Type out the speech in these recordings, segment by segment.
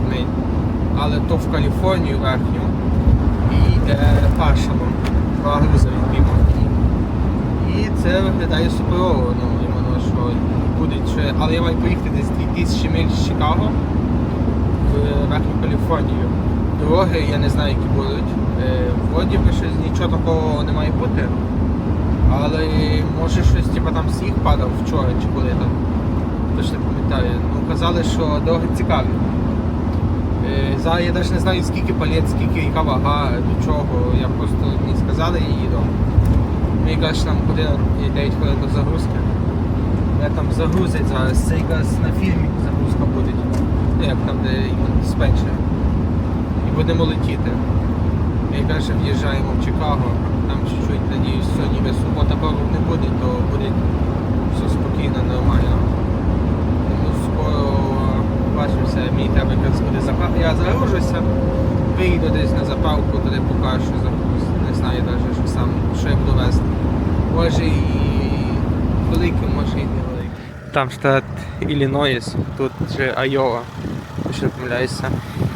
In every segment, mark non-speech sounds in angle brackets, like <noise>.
50. Але то в Каліфорнію верхню і йде Пашалом. Два грузи відбімо. І це виглядає суперово, ну, іменно, що буде ще. Але я маю поїхати десь 2000 миль з Чикаго в Верхню Каліфорнію. Дороги я не знаю, які будуть. Е, Вроді би щось нічого такого не має бути. Але може щось типу, там сніг падав вчора чи коли там. Точно пам'ятаю. Ну казали, що дороги цікаві. Е, я навіть не знаю скільки палець, скільки яка вага, до чого. Я просто мені сказали і їду. Мені що там година і 9 хвилин до загрузки. Я там загрузять зараз. Це якраз на фільмі загрузка буде. Ну, Як там, де диспетчер. І будемо летіти. Ми каже, в'їжджаємо в Чикаго. Там чуть-чуть, надіюсь, сьогодні субота пробок не буде, то буде все спокійно, нормально. Бачимося, мені треба якраз буде заправка. Я загружуся, виїду десь на заправку, туди покажу, що. Не знаю навіть, що сам, що я буду вести. Може і великий, може і не великий. Там штат Іллінойс, тут же Айова, якщо не помиляюся.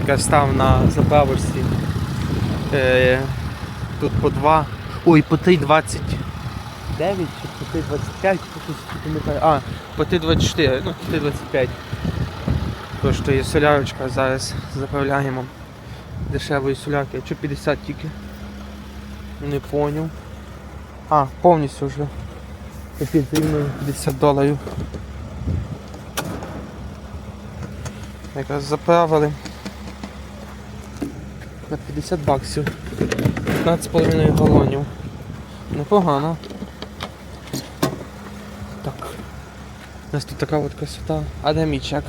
Я став на заправочці. Е, тут по 2. Ой, по 3,29 чи по 3,25, щось не пам'ятаю. А, по 3,24, ну 3,25. То що є солярочка, зараз заправляємо дешевої солярки. Що 50 тільки? Не поняв. А, повністю вже. Капець, 50 доларів. Якраз заправили на 50 баксів. 15,5 галонів. Непогано. Так. У нас тут така от красота. А де мій чек?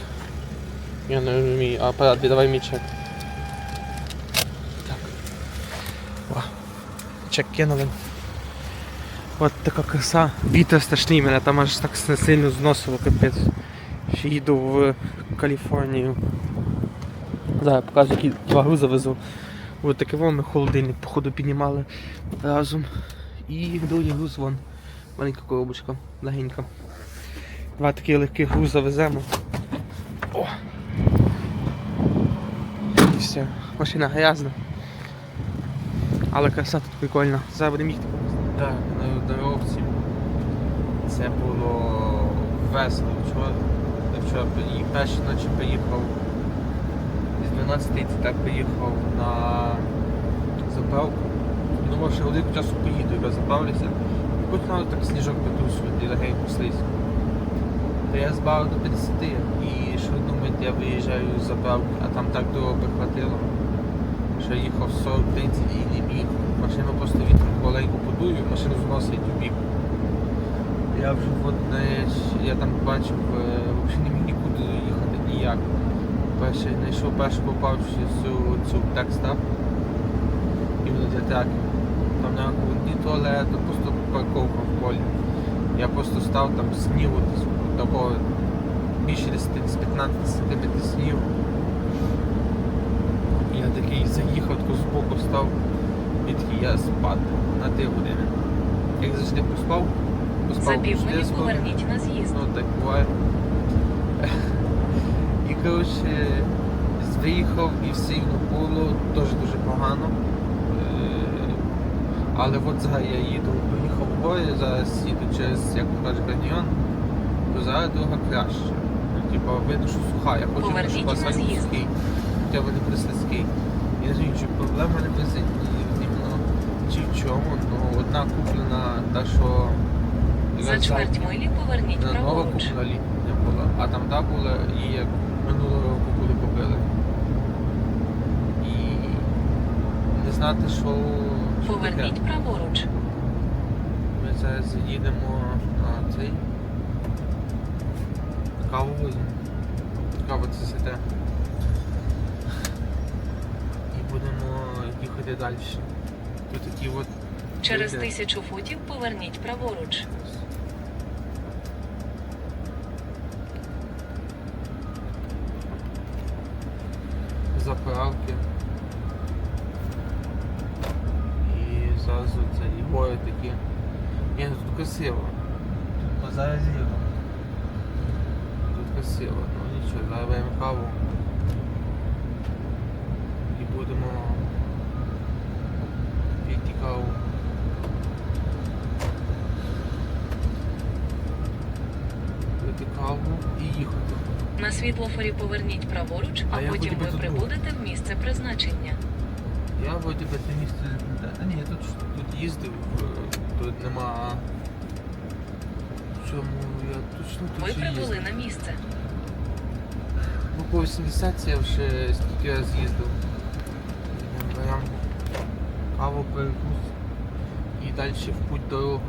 Не розумію. А, апарат, віддавай мій чек. Так. О. Чек кинули. От така краса. Вітер страшний мене там аж так сильно зносило, капець. Ще їду в Каліфорнію. Зараз покажу, які два грузи везу. Ось таке вон ми холодильник, походу, піднімали разом. І другий груз вон. Маленька коробочка, легенька. Два такі легкі грузи веземо. О! І все. Машина грязна. Але краса тут прикольна. Зараз будемо їхати. Так, на дорогці. Це було весело вчора. Вчора приїхав, перші ночі приїхав з 12 ти так приїхав на заправку. Думав, що годинку часу поїду, я заправлюся. І потім треба так сніжок притрусувати і легенько слизько. То я збавив до 50 і я виїжджаю з заправки, а там так довго прихватило, що їхав 40-30 і не міг. Машину просто вітром маленько подую, машину зносить у бік. Я вже от, я там бачив, е, взагалі не міг нікуди їхати ніяк. Перший знайшов першу попавши цю, цю текстап. Іменно для траків. Там не ні туалету, просто парковка в полі. Я просто став там снігу, десь такого більше 10 з 15 сантиметрів снігу. Я такий заїхав, тако збоку став і такий я спати на 3 години. Як завжди поспав, поспав За півмилі поверніть на з'їзд. Ну так буває. <laughs> І коротше, виїхав і все рівно було дуже дуже погано. Е, Але от зараз я їду, поїхав в гори, зараз їду через, як кажуть, каньйон, то зараз дорога краще. Типа видно, що суха. Я хочу, щоб асфальт був сухий. Хоча б не прислизький. Я знаю, чи проблема не іменно чи в чому. Ну, одна куплена, та що За чверть милі поверніть на нова купила літня була, а там та була і як минулого року були купили. І не знати, що, що. Поверніть праворуч. Ми зараз їдемо на цей каву возьмемо. Кава це сете. І будемо їхати далі. Тут такі от Через люди. тисячу футів поверніть праворуч. заправки. І зразу це і гори такі. Ні, ну тут красиво. Тут красиво, ну нічого, беремо каву. будемо піти каву. Пити каву і їхати. На світлофорі поверніть праворуч, А а потім ви прибудете в місце призначення. Я вроді би це місце. Та ні, я тут, тут їздив, е, тут нема. Чому я точно тут Ви прибули їздив. на місце. По 80 я вже скільки я з'їздив. Каву перекус і далі в путь дорогу.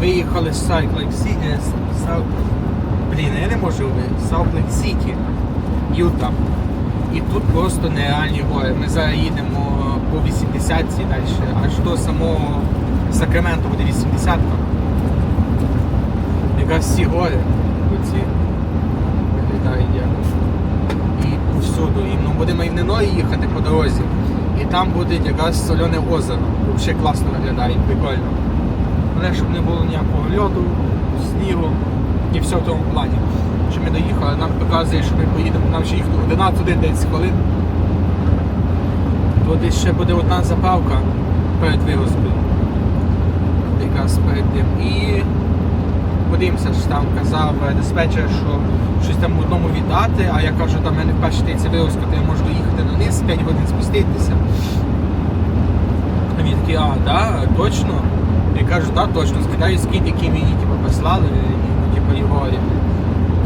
Виїхали з е, Сал- Блін, я не можу ви- Lake City, Юта. І тут просто нереальні гори. Ми зараз їдемо по 80 далі, аж до самого Сакраменту буде 80 Якраз всі гори оці виглядають як. І повсюду. І ну, будемо і в Неної їхати по дорозі. І там буде якраз соляне озеро. Взагалі класно виглядає, прикольно. Але щоб не було ніякого льоду, снігу і все в тому плані. Що ми доїхали, нам показує, що ми поїдемо, нам ще їхати 11 годин 10 хвилин. То десь ще буде одна заправка перед вигрузкою. Якраз перед тим. І подивимося, що там казав диспетчер, що щось там одному віддати, а я кажу, там мене вперше йдеться вигрузка, то я можу доїхати на низ, 5 годин спуститися. А він такий, а, да, точно? Я кажу, так, точно, скидаю скид, який мені типу, послали, і, ну, типу, його.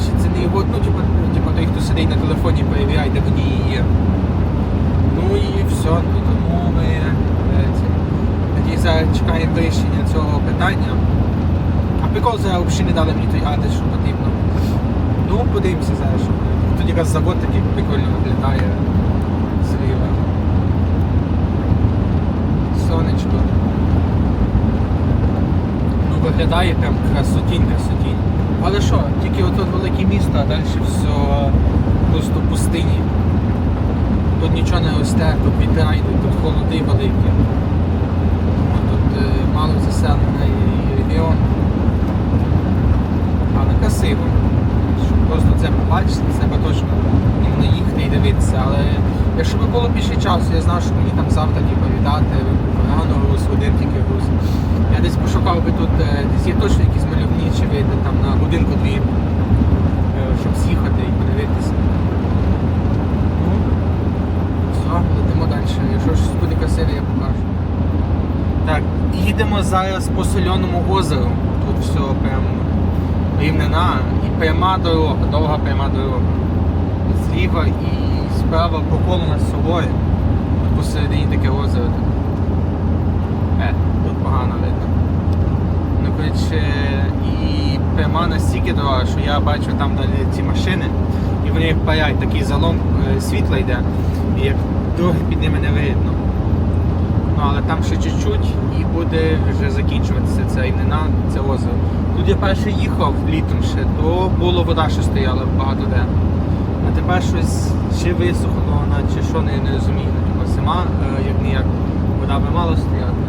Чи це не його, ну, типу, ну, типу, той, хто сидить на телефоні, перевіряє, де водії є. Ну і все, ну тому ми тоді чекаємо вирішення цього питання. А прикол зараз взагалі не дали мені той адрес, що потрібно. Ну, подивимося зараз, що. Тут якраз завод такий прикольно виглядає зліва. Сонечко. Виглядає прям красотінь, красотінь. Але що, тільки тут велике місто, а далі все просто пустині. Тут нічого не росте, тут вітер йде, тут холоди великі. Тут е, мало заселений регіон. Але красиво. Щоб просто це побачити, треба точно іменно їхати і дивитися. Але якщо б було більше часу, я знав, що мені там завтра типу, віддати рано груз, один тільки груз. Я десь пошукав би тут, е, десь є точно якісь мальовничі види, там на годинку-дві, е, щоб з'їхати і подивитися. Ну, все, йдемо далі. Якщо щось буде красиве, я покажу. Так, їдемо зараз по соленому озеру. Тут все прям рівнина і пряма дорога, довга пряма дорога. Зліва і справа по колу над собою. Посередині таке озеро. Е, тут погано видно. Ну, коротше, і пряма настільки дорога, що я бачу там далі ці машини, і вони як паять, такий залом е, світла йде, і як дороги під ними не видно. Ну, але там ще чуть-чуть і буде вже закінчуватися ця рівнина, це озеро. Тут я перший їхав літом ще, то було вода, що стояла багато де. А тепер щось ще висохло, наче що не, розумію. Типу зима, е, як ніяк, вода би мала стояти.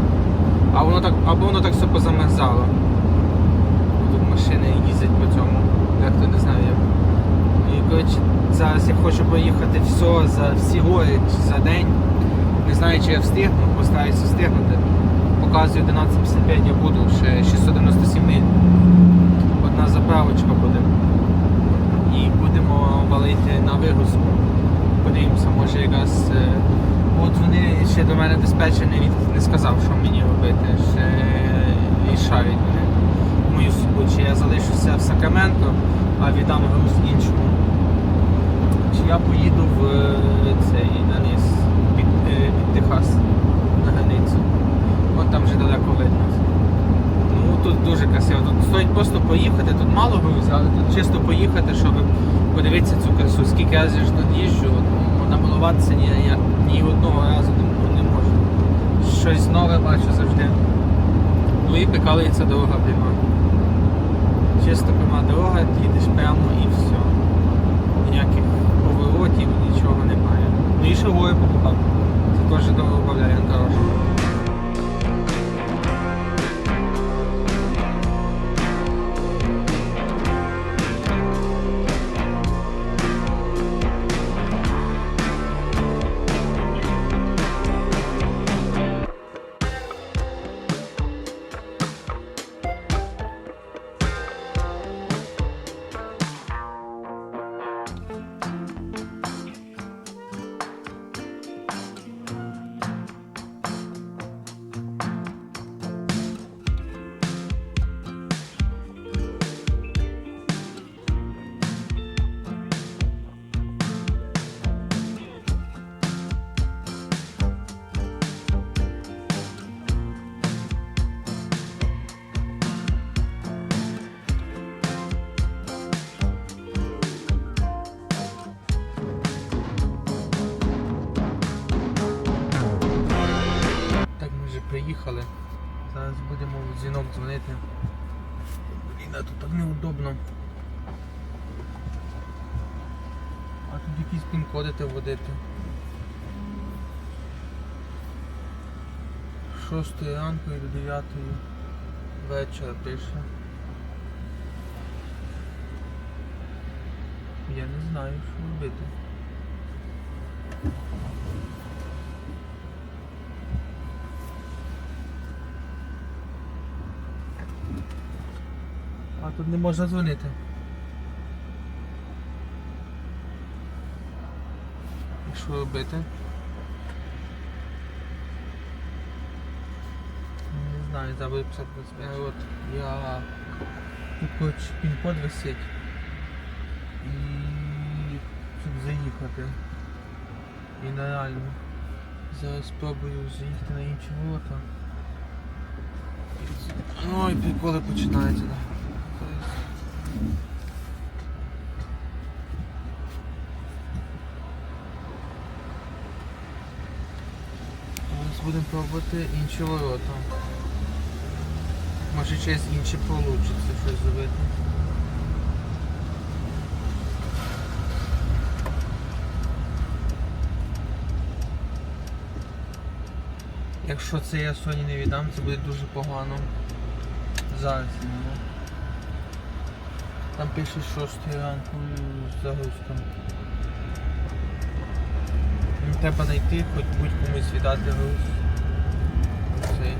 А воно так, або воно так все позамерзало. Тут машини їздять по цьому. Як то не знаю як. І коротше, зараз я хочу поїхати все за всі гори за день. Не знаю, чи я встигну, постараюся встигнути. Показую 11.55, я буду ще 697 миль. Одна заправочка буде. І будемо валити на вигрузку. Подивимося, може якраз. е, От вони ще до мене диспетчер не, не сказав, що мені робити. Ще рішають мене мою судьбу. Чи я залишуся в Сакраменто, а віддам груз іншому. Чи я поїду в е, цей на Техас на границю. От там вже далеко видно. Ну тут дуже красиво. Тут стоїть просто поїхати, тут мало грузів, але тут чисто поїхати, щоб подивитися цю красу. Скільки разів ж тут їжджу, ну, намалуватися ні, ні, ні одного разу не, можу. Щось нове бачу завжди. Ну і прикалується дорога пряма. Чисто пряма дорога, їдеш прямо і все. Ніяких поворотів, нічого немає. Ну і гори покупав. Це теж 6 ранку і до 9 вечора пише. Я не знаю, що робити. А тут не можна дзвонити. І що робити? Писати до себе. Я тут хоч пін-код висить. І щоб заїхати. І нереально. Зараз спробую заїхати на інші ворота. Ой, приколи починаються. Зараз будемо пробувати інші ворота. Може через інші вийде щось зробити. Якщо це я Соні не віддам, це буде дуже погано. Зараз не. Там пише 6 ранку з загрузком. Ну, Треба знайти, хоч будь-комусь віддати груз. Цей.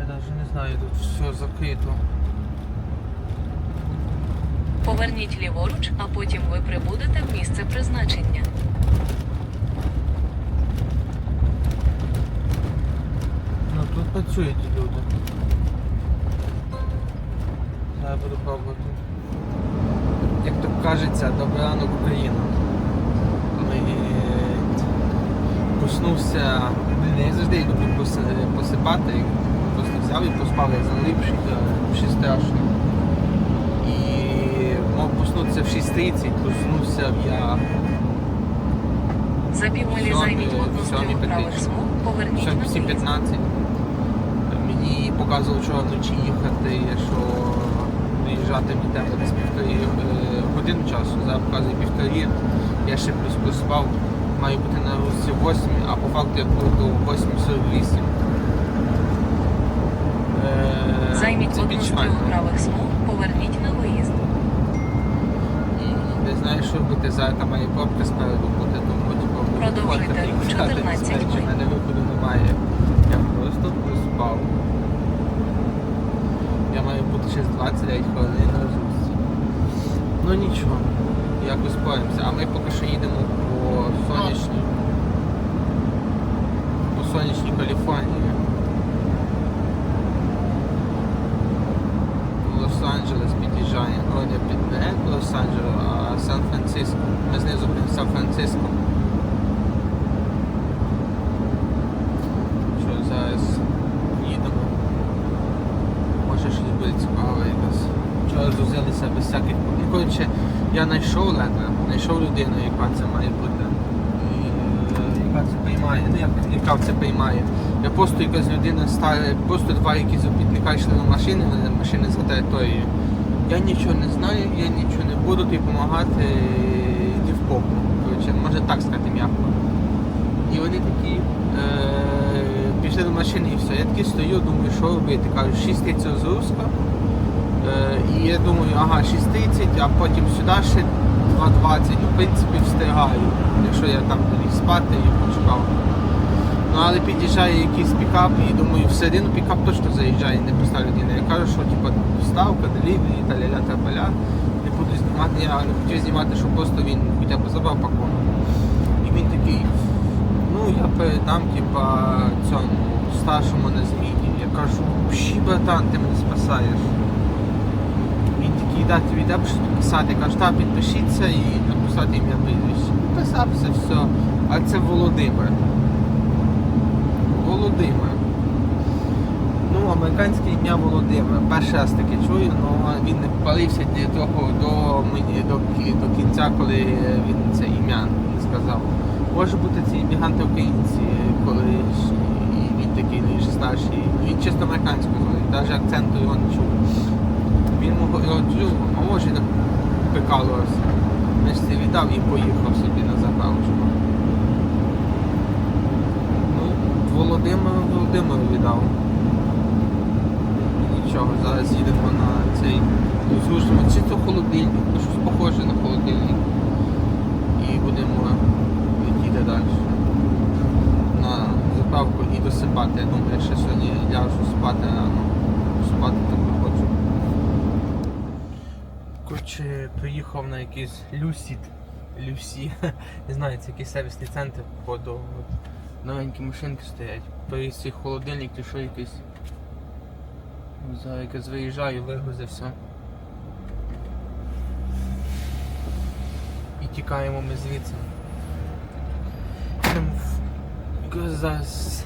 Я навіть не знаю, тут все закрито. Поверніть ліворуч, а потім ви прибудете в місце призначення. Ну тут працюють люди. Зараз буду пробувати. Як то кажеться, добрий ранок Україна. Ми проснувся, я завжди люблю посипати, взяв і поспав, я залипший, то ще страшно. І мав проснутися в 6.30, проснувся я За півмилі Сьомі- займіть одну з трьох правих смуг, поверніть на виїзд. 7.15. Мені показували, що вночі їхати, що виїжджати мені треба десь півтори е, години часу, зараз показує півтори. Я ще плюс поспав, маю бути на русі 8, а по факту я буду 8.48. Займіть одну з правих смуг, поверніть на виїзд. Не знаю, що зараз там має пробка спереду бути, тому типу, Продовжуйте ходити, рух їхати, 14 знаючи, миль. в мене виходу немає. Я просто поспав. Я маю бути через 29 хвилин на зустрічі. Ну нічого, якось боремося. А ми поки що їдемо по сонячній. По сонячній Каліфорнії. Лос-Анджелес під'їжджає. О, не під не Лос-Анджелес, а Сан-Франциско. Ми знизу під Сан-Франциско. Що зараз їдемо. Може щось буде цікаве якось. Вчора зузилися без всяких. Ну, коротше, я знайшов ледве, знайшов людину, яка це має бути. Приймає. Ну як яка це приймає. Я просто якась людина стара, просто два якісь опітника йшли на машини, на машини за територією. Я нічого не знаю, я нічого не буду тобі допомагати, йди в попу. Може так сказати м'яко. І вони такі е, пішли до машини і все. Я такий стою, думаю, що робити. Кажу, 6 30 з Руска. Е, і я думаю, ага, 6.30, а потім сюди ще 2.20. Ну, в принципі, встигаю, якщо я там ліг спати і почекав. Ну, але під'їжджає якийсь пікап і думаю, всередину пікап точно заїжджає, не пуста людина. Я кажу, що типу, доставка, делівері, та ля та поля. Не буду знімати, я не хотів знімати, щоб просто він хоча б забрав пакунок. І він такий, ну я передам типа цьому старшому на зміні. Я кажу, щі братан, ти мене спасаєш. Він такий, да, тобі дам щось підписати. Так, підпишіться і написати ім'я прізвище. Писав все. А це Володимир. Володимир. Ну, американське ім'я Володимир. Перший раз таке чую, але він не палився до того до, до, до кінця, коли він це ім'я не сказав. Може бути це іммігранти українці, коли і він такий ну, старший. Він чисто американською навіть акценту його не чув. Його чув, а може так прикалувався. Значить, це віддав і поїхав собі на заправочку. Ну, Володимир Володимиру віддав. Нічого, зараз їдемо на цей зрушимо. Чи то холодильник, ну щось похоже на холодильник. І будемо летіти далі. На заправку і досипати. Я думаю, я ще сьогодні ляжу спати рано. Спати так не хочу. Коротше, приїхав на якийсь Люсід. Люсі. <laughs> Не знаю, це якийсь сервісний центр, походу. Новенькі машинки стоять. Привіз цей холодильник, чи що якийсь. Зараз якось виїжджаю, вигрузився. І тікаємо ми звідси. Йдемо зараз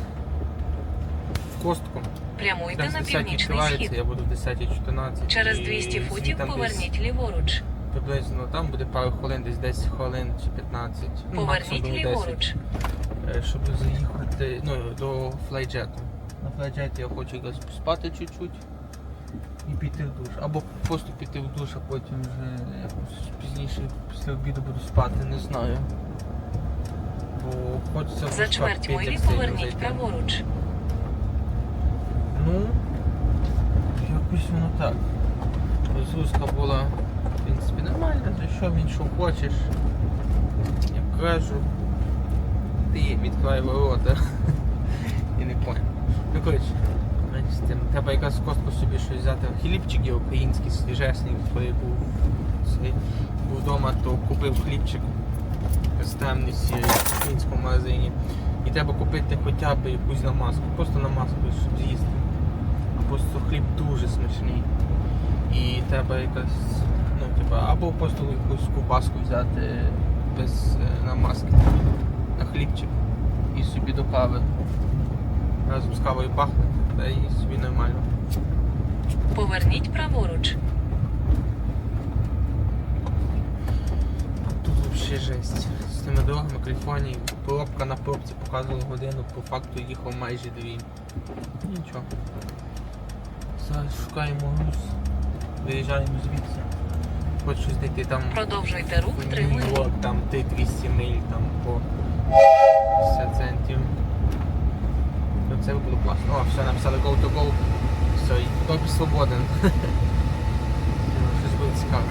в костку. Прямуйте на 10 північний схід. я буду в 10.14. Через 200 футів поверніть ліворуч. Приблизно там буде пару хвилин, десь 10 хвилин чи 15. Ну, Поверніть максимум 10. ліворуч. Е, щоб заїхати ну, до флайджету. На флайджеті я хочу якраз поспати чуть-чуть і піти в душ. Або просто піти в душ, а потім вже якось пізніше після обіду буду спати, не знаю. Бо хочеться За чверть милі поверніть праворуч. Ну, якось воно так. Розгрузка була, в принципі, нормальна, за що він що хочеш. Я кажу, ти відкривай ворота. <laughs> І не понял. Ну коротше, з треба якраз в костку собі щось взяти. Хлібчик є український, свіжесний, коли був, був вдома, то купив хлібчик з сірий в українському магазині. І треба купити хоча б якусь намазку, просто намазку, щоб з'їсти. Просто хліб дуже смачний. І треба якась, ну, типа, або просто якусь ковбаску взяти без е, намазки на хлібчик і собі до кави. Разом з кавою пахне, та і собі нормально. Поверніть праворуч. Тут взагалі жесть. З тими дорогами Каліфорнії пробка на пробці показувала годину, по факту їхав майже дві. Нічого. Шукаємо груз. Виїжджаємо звідси. Хочу щось знайти там Продовжуйте рух в 3 милі. Нью-Йорк, там 200 миль там по 50 центів. Ну, Це було класно. О, все, написали go to go. Все, і тобі свободен. <laughs> Щось буде цікаве.